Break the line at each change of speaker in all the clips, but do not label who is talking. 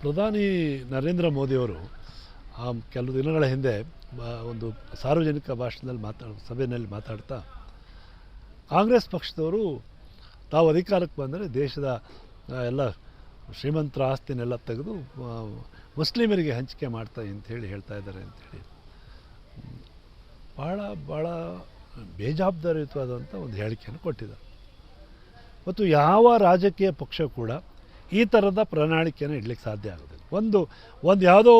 ಪ್ರಧಾನಿ ನರೇಂದ್ರ ಮೋದಿಯವರು ಕೆಲವು ದಿನಗಳ ಹಿಂದೆ ಒಂದು ಸಾರ್ವಜನಿಕ ಭಾಷಣದಲ್ಲಿ ಮಾತಾಡ ಸಭೆಯಲ್ಲಿ ಮಾತಾಡ್ತಾ, ಕಾಂಗ್ರೆಸ್ ಪಕ್ಷದವರು ತಾವು ಅಧಿಕಾರಕ್ಕೆ ಬಂದರೆ ದೇಶದ ಎಲ್ಲ ಶ್ರೀಮಂತರ ಆಸ್ತಿನೆಲ್ಲ ತೆಗೆದು ಮುಸ್ಲಿಮರಿಗೆ ಹಂಚಿಕೆ ಮಾಡ್ತಾ ಹೇಳಿ ಹೇಳ್ತಾ ಇದ್ದಾರೆ ಅಂಥೇಳಿ ಭಾಳ ಭಾಳ ಬೇಜವಾಬ್ದಾರಿಯುತವಾದಂಥ ಒಂದು ಹೇಳಿಕೆಯನ್ನು ಕೊಟ್ಟಿದ್ದಾರೆ. ಮತ್ತು ಯಾವ ರಾಜಕೀಯ ಪಕ್ಷ ಕೂಡ ಈ ಥರದ ಪ್ರಣಾಳಿಕೆಯನ್ನು ಇಡ್ಲಿಕ್ಕೆ ಸಾಧ್ಯ ಆಗೋದಿಲ್ಲ. ಒಂದು ಒಂದು ಯಾವುದೋ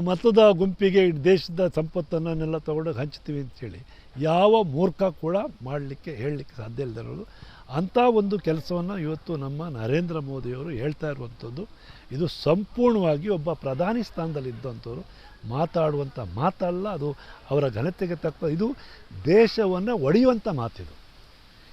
ಮತದ ಗುಂಪಿಗೆ ದೇಶದ ಸಂಪತ್ತನ್ನೆಲ್ಲ ತೊಗೊಂಡೋಗಿ ಹಂಚ್ತೀವಿ ಅಂತೇಳಿ ಯಾವ ಮೂರ್ಖ ಕೂಡ ಮಾಡಲಿಕ್ಕೆ, ಹೇಳಲಿಕ್ಕೆ ಸಾಧ್ಯ ಇಲ್ಲದಿರೋದು ಅಂಥ ಒಂದು ಕೆಲಸವನ್ನು ಇವತ್ತು ನಮ್ಮ ನರೇಂದ್ರ ಮೋದಿಯವರು ಹೇಳ್ತಾ ಇರುವಂಥದ್ದು. ಇದು ಸಂಪೂರ್ಣವಾಗಿ ಒಬ್ಬ ಪ್ರಧಾನಿ ಸ್ಥಾನದಲ್ಲಿ ಇದ್ದಂಥವ್ರು. ಮಾತಾಡುವಂಥ ಮಾತಲ್ಲ, ಅದು ಅವರ ಘನತೆಗೆ ತಕ್ಕ, ಇದು ದೇಶವನ್ನು ಒಡೆಯುವಂಥ ಮಾತಿದು.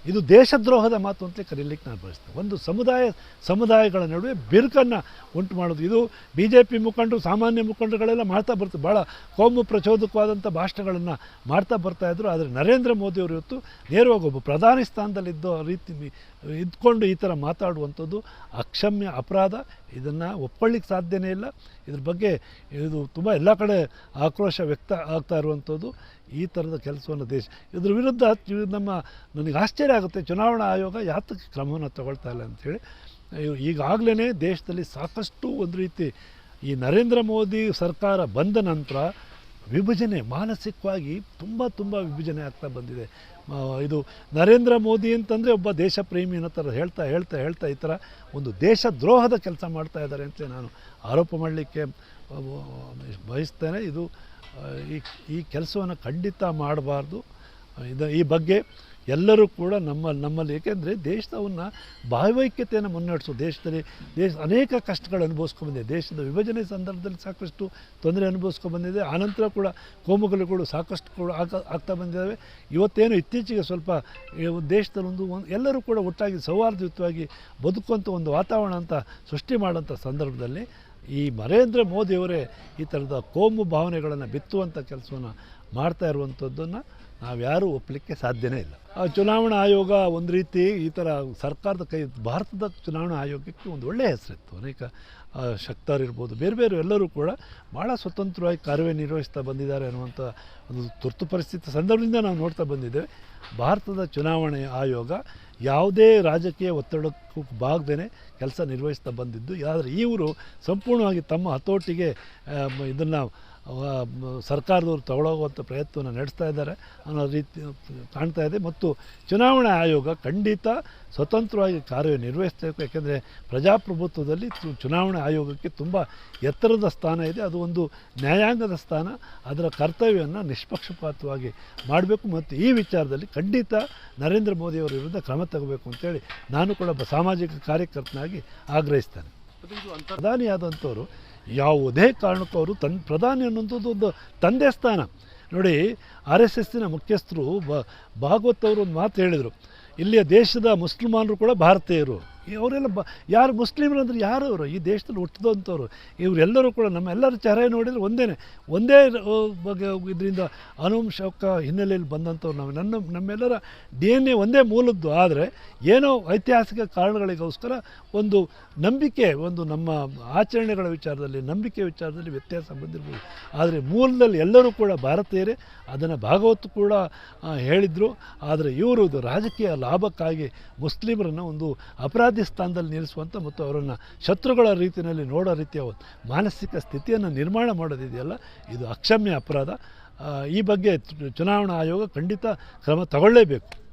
ಇದು ದೇಶದ್ರೋಹದ ಮಾತು ಅಂತ ಕರೀಲಿಕ್ಕೆ ನಾನು ಬಯಸ್ತೇನೆ. ಒಂದು ಸಮುದಾಯ, ಸಮುದಾಯಗಳ ನಡುವೆ ಬಿರುಕನ್ನು ಉಂಟು ಮಾಡೋದು ಇದು ಬಿ ಜೆ ಪಿ ಮುಖಂಡರು, ಸಾಮಾನ್ಯ ಮುಖಂಡರುಗಳೆಲ್ಲ ಮಾಡ್ತಾ ಬರ್ತಾರೆ ಭಾಳ ಕೋಮು ಪ್ರಚೋದಕವಾದಂಥ ಭಾಷಣಗಳನ್ನು ಮಾಡ್ತಾ ಬರ್ತಾಯಿದ್ರು ಆದರೆ ನರೇಂದ್ರ ಮೋದಿಯವರು ಇವತ್ತು ನೇರವಾಗಿ ಒಬ್ಬ ಪ್ರಧಾನಿ ಸ್ಥಾನದಲ್ಲಿದ್ದ ರೀತಿ ಇದ್ಕೊಂಡು ಈ ಥರ ಮಾತಾಡುವಂಥದ್ದು ಅಕ್ಷಮ್ಯ ಅಪರಾಧ. ಇದನ್ನು ಒಪ್ಪಳ್ಳಿಕ್ಕೆ ಸಾಧ್ಯನೇ ಇಲ್ಲ. ಇದ್ರ ಬಗ್ಗೆ ಇದು ತುಂಬ ಎಲ್ಲ ಕಡೆ ಆಕ್ರೋಶ ವ್ಯಕ್ತ ಆಗ್ತಾ ಇರುವಂಥದ್ದು. ಈ ಥರದ ಕೆಲಸವನ್ನು ದೇಶ, ಇದ್ರ ವಿರುದ್ಧ ನಮ್ಮ, ನನಗೆ ಆಶ್ಚರ್ಯ ಆಗುತ್ತೆ, ಚುನಾವಣಾ ಆಯೋಗ ಯಾತಕ್ಕೆ ಕ್ರಮವನ್ನು ತಗೊಳ್ತಾ ಇಲ್ಲ ಅಂಥೇಳಿ ಈಗಾಗಲೇ ದೇಶದಲ್ಲಿ ಸಾಕಷ್ಟು ಒಂದು ರೀತಿ ಈ ನರೇಂದ್ರ ಮೋದಿ ಸರ್ಕಾರ ಬಂದ ನಂತರ ವಿಭಜನೆ ಮಾನಸಿಕವಾಗಿ ತುಂಬ ತುಂಬ ವಿಭಜನೆ ಆಗ್ತಾ ಬಂದಿದೆ. ಇದು ನರೇಂದ್ರ ಮೋದಿ ಅಂತಂದರೆ ಒಬ್ಬ ದೇಶ ಪ್ರೇಮಿ ಅನ್ನೋ ಹೇಳ್ತಾ ಹೇಳ್ತಾ ಹೇಳ್ತಾ ಈ ಥರ ಒಂದು ದೇಶ ದ್ರೋಹದ ಕೆಲಸ ಮಾಡ್ತಾ ಇದ್ದಾರೆ ಅಂತ ನಾನು ಆರೋಪ ಮಾಡಲಿಕ್ಕೆ ಬಯಸ್ತೇನೆ ಇದು ಈ ಈ ಕೆಲಸವನ್ನು ಖಂಡಿತ ಮಾಡಬಾರ್ದು. ಇದು ಈ ಬಗ್ಗೆ ಎಲ್ಲರೂ ಕೂಡ ನಮ್ಮ, ನಮ್ಮಲ್ಲಿ, ಏಕೆಂದರೆ ದೇಶವನ್ನು ಭಾವೈಕ್ಯತೆಯನ್ನು ಮುನ್ನಡೆಸೋ. ದೇಶದಲ್ಲಿ, ದೇಶ ಅನೇಕ ಕಷ್ಟಗಳು ಅನುಭವಿಸ್ಕೊಂಡ್ಬಂದಿದೆ ದೇಶದ ವಿಭಜನೆ ಸಂದರ್ಭದಲ್ಲಿ ಸಾಕಷ್ಟು ತೊಂದರೆ ಅನುಭವಿಸ್ಕೊಂಡ್ಬಂದಿದೆ ಆನಂತರ ಕೂಡ ಕೋಮುಗಲುಗಳು ಸಾಕಷ್ಟು ಕೂಡ ಆಗ, ಆಗ್ತಾ ಬಂದಿದ್ದಾವೆ. ಇವತ್ತೇನು ಇತ್ತೀಚೆಗೆ ಸ್ವಲ್ಪ ದೇಶದಲ್ಲೊಂದು ಒಂದು ಎಲ್ಲರೂ ಕೂಡ ಒಟ್ಟಾಗಿ ಸೌಹಾರ್ದಯುತವಾಗಿ ಬದುಕುವಂಥ ಒಂದು ವಾತಾವರಣ ಅಂತ ಸೃಷ್ಟಿ ಮಾಡೋಂಥ ಸಂದರ್ಭದಲ್ಲಿ ಈ ನರೇಂದ್ರ ಮೋದಿಯವರೇ ಈ ಥರದ ಕೋಮು ಭಾವನೆಗಳನ್ನು ಬಿತ್ತುವಂಥ ಕೆಲಸವನ್ನು ಮಾಡ್ತಾ ಇರುವಂಥದ್ದನ್ನು ನಾವ್ಯಾರೂ ಒಪ್ಪಲಿಕ್ಕೆ ಸಾಧ್ಯನೇ ಇಲ್ಲ. ಚುನಾವಣಾ ಆಯೋಗ ಒಂದು ರೀತಿ ಈ ಥರ ಸರ್ಕಾರದ ಕೈ ಭಾರತದ ಚುನಾವಣಾ ಆಯೋಗಕ್ಕೆ ಒಂದು ಒಳ್ಳೆಯ ಹೆಸರಿತ್ತು. ಅನೇಕ ಆ, ಶಕ್ತರಿರ್ಬೋದು ಬೇರೆ ಬೇರೆ ಎಲ್ಲರೂ ಕೂಡ ಭಾಳ ಸ್ವತಂತ್ರವಾಗಿ ಕಾರ್ಯನಿರ್ವಹಿಸ್ತಾ ಬಂದಿದ್ದಾರೆ ಅನ್ನುವಂಥ ಒಂದು ತುರ್ತು ಪರಿಸ್ಥಿತಿ ಸಂದರ್ಭದಿಂದ ನಾವು ನೋಡ್ತಾ ಬಂದಿದ್ದೇವೆ. ಭಾರತದ ಚುನಾವಣೆ ಆಯೋಗ ಯಾವುದೇ ರಾಜಕೀಯ ಒತ್ತಡಕ್ಕೂ ಬಾಗದೇ ಕೆಲಸ ನಿರ್ವಹಿಸ್ತಾ ಬಂದಿದ್ದು. ಆದರೆ ಇವರು ಸಂಪೂರ್ಣವಾಗಿ ತಮ್ಮ ಹತೋಟಿಗೆ ಇದನ್ನು ಸರ್ಕಾರದವರು ತಗೊಳ್ಳೋಗುವಂಥ ಪ್ರಯತ್ನವನ್ನು ನಡೆಸ್ತಾ ಇದ್ದಾರೆ ಅನ್ನೋ ರೀತಿ ಕಾಣ್ತಾ ಇದೆ. ಮತ್ತು ಚುನಾವಣಾ ಆಯೋಗ ಖಂಡಿತ ಸ್ವತಂತ್ರವಾಗಿ ಕಾರ್ಯನಿರ್ವಹಿಸಬೇಕು ಯಾಕೆಂದರೆ ಪ್ರಜಾಪ್ರಭುತ್ವದಲ್ಲಿ ಚುನಾವಣಾ ಆಯೋಗಕ್ಕೆ ತುಂಬ ಎತ್ತರದ ಸ್ಥಾನ ಇದೆ. ಅದು ಒಂದು ನ್ಯಾಯಾಂಗದ ಸ್ಥಾನ. ಅದರ ಕರ್ತವ್ಯವನ್ನು ನಿಷ್ಪಕ್ಷಪಾತವಾಗಿ ಮಾಡಬೇಕು. ಮತ್ತು ಈ ವಿಚಾರದಲ್ಲಿ ಖಂಡಿತ ನರೇಂದ್ರ ಮೋದಿಯವರ ವಿರುದ್ಧ ಕ್ರಮ ತಗೋಬೇಕು ಅಂತೇಳಿ ನಾನು ಕೂಡ ಸಾಮಾಜಿಕ ಕಾರ್ಯಕರ್ತನಾಗಿ ಆಗ್ರಹಿಸ್ತೇನೆ. ಪ್ರಧಾನಿಯಾದಂಥವರು ಯಾವುದೇ ಕಾರಣಕ್ಕೂ ಅವರು ತನ್ ಪ್ರಧಾನಿ ಅನ್ನೋಂಥದ್ದು ಒಂದು ತಂದೆ ಸ್ಥಾನ. ನೋಡಿ, ಆರ್ ಎಸ್ ಎಸ್ಸಿನ ಮುಖ್ಯಸ್ಥರು ಭಾಗವತ್ ಅವರು ಒಂದು ಮಾತು ಹೇಳಿದರು. ಇಲ್ಲಿಯ ದೇಶದ ಮುಸ್ಲಿಮಾನರು ಕೂಡ ಭಾರತೀಯರು. ಅವರೆಲ್ಲ ಬ ಯಾರು ಮುಸ್ಲಿಮರು ಅಂದರೆ ಯಾರು ಅವರು? ಈ ದೇಶದಲ್ಲಿ ಹುಟ್ಟಿದಂಥವ್ರು. ಇವರೆಲ್ಲರೂ ಕೂಡ ನಮ್ಮೆಲ್ಲರ ಚಹರೆ ನೋಡಿದರೆ ಒಂದೇ ಒಂದೇ ಬಗ್ಗೆ ಇದರಿಂದ ಅನುವಂಶಕ ಹಿನ್ನೆಲೆಯಲ್ಲಿ ಬಂದಂಥವ್ರು ನಾವು. ನನ್ನ, ನಮ್ಮೆಲ್ಲರ ಡಿ ಎನ್ ಎ ಒಂದೇ ಮೂಲದ್ದು. ಆದರೆ ಏನೋ ಐತಿಹಾಸಿಕ ಕಾರಣಗಳಿಗೋಸ್ಕರ ಒಂದು ನಂಬಿಕೆ, ಒಂದು ನಮ್ಮ ಆಚರಣೆಗಳ ವಿಚಾರದಲ್ಲಿ, ನಂಬಿಕೆ ವಿಚಾರದಲ್ಲಿ ವ್ಯತ್ಯಾಸ ಬಂದಿರ್ಬೋದು. ಆದರೆ ಮೂಲದಲ್ಲಿ ಎಲ್ಲರೂ ಕೂಡ ಭಾರತೀಯರೇ. ಅದನ್ನು ಭಾಗವತ್ ಕೂಡ ಹೇಳಿದರು. ಆದರೆ ಇವರು ರಾಜಕೀಯ ಲಾಭಕ್ಕಾಗಿ ಮುಸ್ಲಿಮರನ್ನು ಒಂದು ಅಪರಾಧಿ ಸ್ಥಾನದಲ್ಲಿ ನಿಲ್ಲಿಸುವಂಥ ಮತ್ತು ಅವರನ್ನು ಶತ್ರುಗಳ ರೀತಿಯಲ್ಲಿ ನೋಡೋ ರೀತಿಯ ಮಾನಸಿಕ ಸ್ಥಿತಿಯನ್ನು ನಿರ್ಮಾಣ ಮಾಡೋದಿದೆಯಲ್ಲ, ಇದು ಅಕ್ಷಮ್ಯ ಅಪರಾಧ. ಈ ಬಗ್ಗೆ ಚುನಾವಣಾ ಆಯೋಗ ಖಂಡಿತ ಕ್ರಮ ತಗೊಳ್ಳೇಬೇಕು.